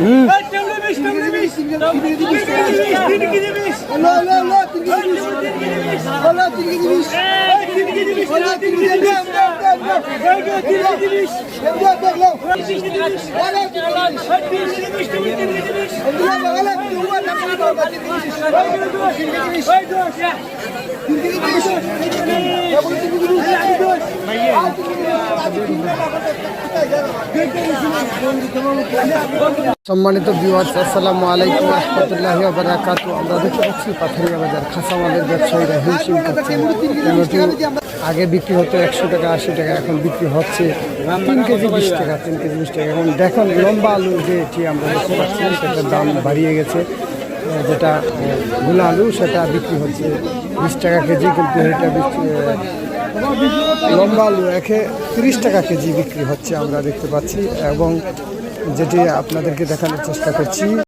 Üf. Tertemiz, tertemiz. Tertemiz, tertemiz. Allah Allah Allah, tertemiz. Allah tertemiz. Allah tertemiz. Allah tertemiz. Allah tertemiz. সম্মানিত viewers আসসালামু আলাইকুম রহমতুল্লাহি বারাকাতু আমরা দেখতে পাচ্ছি পাথরিয়া বাজার খাসামালের ব্যবসায়ীরা হিমশিম খাচ্ছে আগে বিক্রি হতো একশো টাকা, আশি টাকা, এখন বিক্রি হচ্ছে তিন কেজি বিশ টাকা, তিন কেজি বিশ টাকা। এখন দেখুন লম্বা আলু যেটি আমরা দেখতে পাচ্ছি, সেটার দাম বাড়িয়ে গেছে। যেটা গুলা আলু, সেটা বিক্রি হচ্ছে বিশ টাকা কেজি, কিন্তু এটা লম্বা আলু একে তিরিশ টাকা কেজি বিক্রি হচ্ছে আমরা দেখতে পাচ্ছি এবং যেটি আপনাদেরকে দেখানোর চেষ্টা করছি।